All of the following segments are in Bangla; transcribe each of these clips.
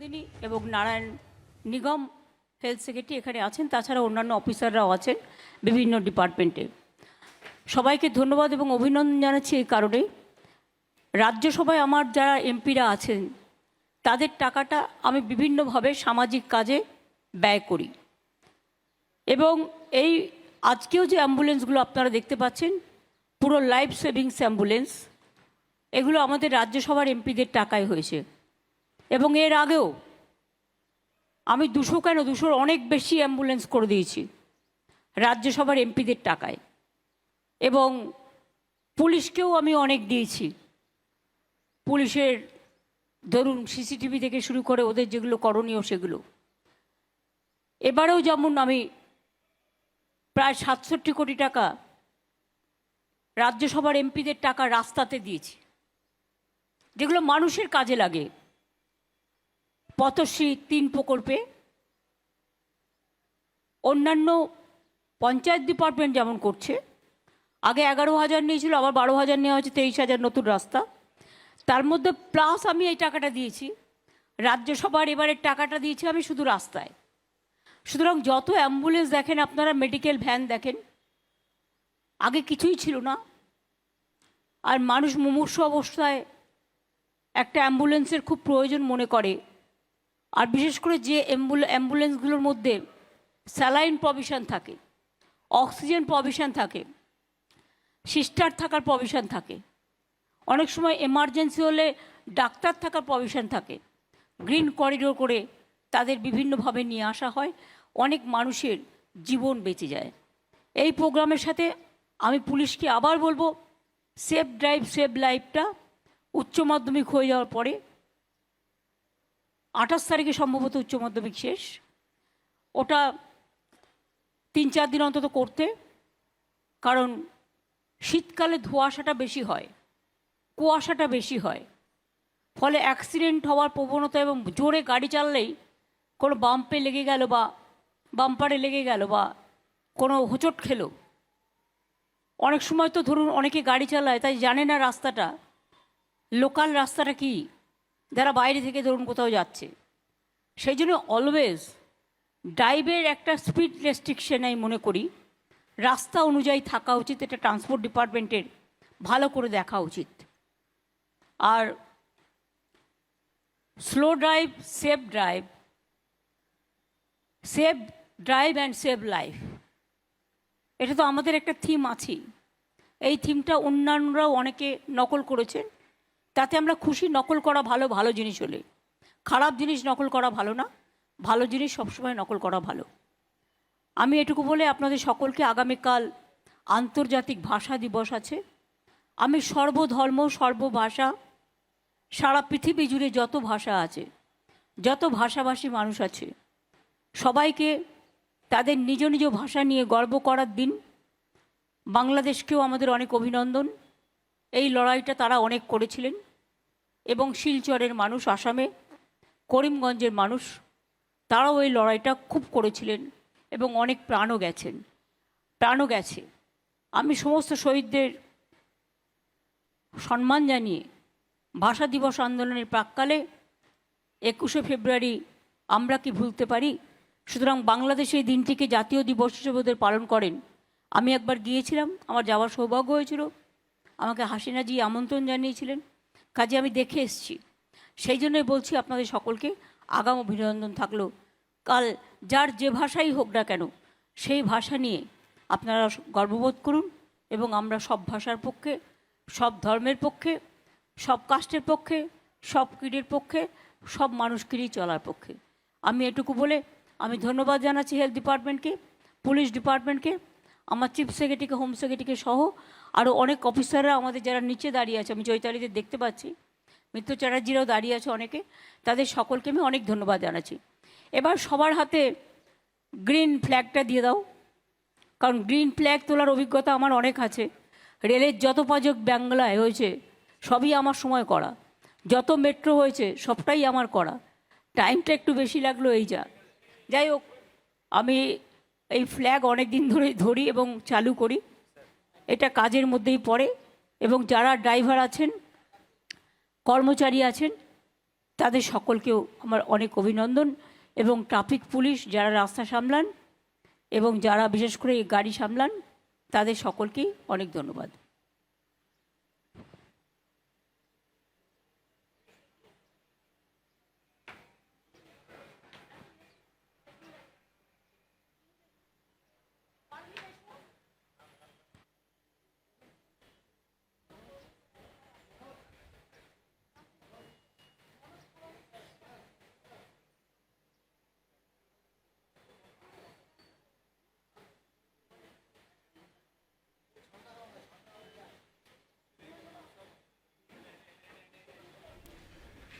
নন্দিনী এবং নারায়ণ নিগম হেলথ সেক্রেটারি এখানে আছেন। তাছাড়া অন্যান্য অফিসাররাও আছেন বিভিন্ন ডিপার্টমেন্টে সবাইকে ধন্যবাদ এবং অভিনন্দন জানাচ্ছি এই কারণে রাজ্যসভায় আমার যারা এমপিরা আছেন, তাদের টাকাটা আমি বিভিন্নভাবে সামাজিক কাজে ব্যয় করি। এবং এই আজকেও যে অ্যাম্বুলেন্সগুলো আপনারা দেখতে পাচ্ছেন, পুরো লাইফ সেভিংস অ্যাম্বুলেন্স এগুলো আমাদের রাজ্যসভার এমপিদের টাকায় হয়েছে। এবং এর আগেও আমি দুশো কেন? দুশোর অনেক বেশি অ্যাম্বুলেন্স করে দিয়েছি, রাজ্যসভার এমপিদের টাকায়। এবং পুলিশকেও আমি অনেক দিয়েছি। পুলিশের, ধরুন, সিসিটিভি থেকে শুরু করে ওদের যেগুলো করণীয় সেগুলো। এবারেও যেমন আমি প্রায় সাতষট্টি কোটি টাকা রাজ্যসভার এমপিদের টাকা রাস্তাতে দিয়েছি, যেগুলো মানুষের কাজে লাগে। পথশ্রী তিন প্রকল্পে। অন্যান্য পঞ্চায়েত ডিপার্টমেন্ট যেমন করছে, আগে এগারো হাজার নিয়েছিল, আবার বারো হাজার নেওয়া হয়েছে, তেইশ হাজার নতুন রাস্তা। তার মধ্যে প্লাস আমি এই টাকাটা দিয়েছি। রাজ্যসভার এবারের টাকাটা দিয়েছি আমি শুধু রাস্তায়। সুতরাং যত অ্যাম্বুলেন্স দেখেন আপনারা, মেডিকেল ভ্যান দেখেন, আগে কিছুই ছিল না। আর মানুষ মুমূর্ষ অবস্থায় একটা অ্যাম্বুলেন্সের খুব প্রয়োজন মনে করে। আর বিশেষ করে যে অ্যাম্বুল, অ্যাম্বুলেন্সগুলোর মধ্যে স্যালাইন প্রভিশন থাকে, অক্সিজেন প্রভিশন থাকে, সিস্টার থাকার প্রভিশন থাকে, অনেক সময় এমার্জেন্সি হলে ডাক্তার থাকার প্রভিশন থাকে, গ্রিন করিডোর করে তাদের বিভিন্নভাবে নিয়ে আসা হয়, অনেক মানুষের জীবন বেঁচে যায়। এই প্রোগ্রামের সাথে আমি পুলিশকে আবার বলব, সেফ ড্রাইভ সেভ লাইফটা উচ্চ মাধ্যমিক হয়ে যাওয়ার পরে আঠাশ তারিখে সম্ভবত উচ্চ মাধ্যমিক শেষ। ওটা তিন চার দিন অন্তত করতে, কারণ শীতকালে ধোঁয়াশাটা বেশি হয়, কুয়াশাটা বেশি হয়। ফলে অ্যাক্সিডেন্ট হওয়ার প্রবণতা এবং জোরে গাড়ি চাললেই কোনো বাম্পে লেগে গেল বা বাম্পারে লেগে গেল বা কোনো হোঁচট খেলো। অনেক সময় তো ধরুন অনেকে গাড়ি চালায়, তাই জানে না রাস্তাটা। লোকাল রাস্তাটা কি? যারা বাইরে থেকে ধরুন কোথাও যাচ্ছে। সেই জন্য অলওয়েজ ড্রাইভের একটা স্পিড রেস্ট্রিকশন আমি মনে করি। রাস্তা অনুযায়ী থাকা উচিত, এটা ট্রান্সপোর্ট ডিপার্টমেন্টের ভালো করে দেখা উচিত। আর slow drive safe drive save drive and save life এটা তো আমাদের একটা থিম আছেই। এই থিমটা অন্যান্যরাও অনেকে নকল করেছেন। তাতে আমরা খুশি, নকল করা ভালো ভালো জিনিস হলে। খারাপ জিনিস নকল করা ভালো না, ভালো জিনিস সবসময় নকল করা ভালো। আমি এটুকু বলে আপনাদের সকলকে আগামীকাল আন্তর্জাতিক ভাষা দিবস আছে। আমি সর্বধর্ম, সর্বভাষা, সারা পৃথিবী জুড়ে যত ভাষা আছে, যত ভাষাভাষী মানুষ আছে, সবাইকে তাদের নিজ নিজ ভাষা নিয়ে গর্ব করার দিন। বাংলাদেশকেও আমাদের অনেক অভিনন্দন। এই লড়াইটা তারা অনেক করেছিলেন। এবং শিলচরের মানুষ, আসামে, করিমগঞ্জের মানুষ, তারাও এই লড়াইটা খুব করেছিলেন এবং অনেক প্রাণও গেছেন। প্রাণও গেছে। আমি সমস্ত শহীদদের সম্মান জানিয়ে ভাষা দিবস আন্দোলনের প্রাককালে একুশে ফেব্রুয়ারি আমরা কি ভুলতে পারি? সুতরাং বাংলাদেশে এই দিনটিকে জাতীয় দিবস হিসেবে ওদের পালন করেন। আমি একবার গিয়েছিলাম, আমার যাওয়ার সৌভাগ্য হয়েছিল। আমাকে হাসিনাজি আমন্ত্রণ জানিয়েছিলেন। কাজে আমি দেখে এসেছি। সেই জন্যই বলছি আপনাদের সকলকে আগাম অভিনন্দন থাকল। কাল যার যে ভাষাই হোক না কেন, সেই ভাষা নিয়ে আপনারা গর্ববোধ করুন এবং আমরা সব ভাষার পক্ষে, সব ধর্মের পক্ষে, সব কাস্টের পক্ষে, সব ক্রীড়ের পক্ষে, সব মানুষকেই চলার পক্ষে। আমি এটুকু বলে আমি ধন্যবাদ জানাচ্ছি হেলথ ডিপার্টমেন্টকে পুলিশ ডিপার্টমেন্টকে আমার চিফ সেক্রেটারিকে হোম সেক্রেটারিকে সহ আরও অনেক অফিসাররা আমাদের যারা নিচে দাঁড়িয়ে আছে, আমি চৈতালিদের দেখতে পাচ্ছি, মিত্র চ্যাটার্জিরাও দাঁড়িয়ে আছে অনেকে, তাদের সকলকে আমি অনেক ধন্যবাদ জানাচ্ছি। এবার সবার হাতে গ্রিন ফ্ল্যাগটা দিয়ে দাও, কারণ গ্রিন ফ্ল্যাগ তোলার অভিজ্ঞতা আমার অনেক আছে। রেলের যত পাজক বাংলায় হয়েছে, সবই আমার সময় করা। যত মেট্রো হয়েছে, সবটাই আমার করা। টাইমটা একটু বেশি লাগল, এই যা। যাই হোক, আমি এই ফ্ল্যাগ অনেক দিন ধরে ধরি এবং চালু করি। এটা কাজের মধ্যেই পড়ে এবং যারা ড্রাইভার আছেন, কর্মচারী আছেন, তাদের সকলকেও আমার অনেক অভিনন্দন এবং ট্রাফিক পুলিশ যারা রাস্তা সামলান এবং যারা বিশেষ করে গাড়ি সামলান, তাদের সকলকেই অনেক ধন্যবাদ।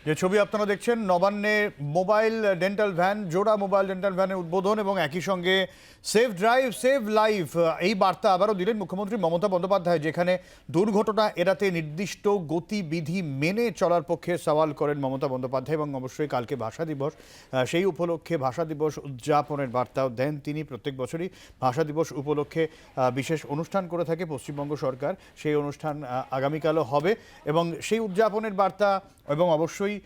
যে ছবি আপনারা দেখছেন, নবান্নে মোবাইল ডেন্টাল ভ্যান, জোড়া মোবাইল ডেন্টাল ভ্যানের উদ্বোধন এবং একই সঙ্গে সেফ ড্রাইভ সেভ লাইফ এই বার্তা আবারও দিলেন মুখ্যমন্ত্রী মমতা বন্দ্যোপাধ্যায়, যেখানে দুর্ঘটনা এড়াতে নির্দিষ্ট গতিবিধি মেনে চলার পক্ষে সওয়াল করেন মমতা বন্দ্যোপাধ্যায় এবং অবশ্যই কালকে ভাষা দিবস সেই উপলক্ষে ভাষা দিবস উদযাপনের বার্তাও দেন তিনি প্রত্যেক বছরই। ভাষা দিবস উপলক্ষে বিশেষ অনুষ্ঠান করে থাকে পশ্চিমবঙ্গ সরকার। সেই অনুষ্ঠান আগামীকালও হবে এবং সেই উদযাপনের বার্তা এবং অবশ্যই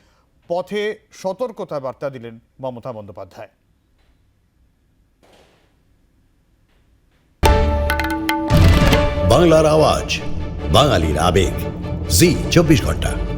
পথে সতর্কতা বার্তা দিলেন মমতা বন্দ্যোপাধ্যায়। বাংলার আওয়াজ বাঙালির আবেগ। জি চব্বিশ ঘণ্টা।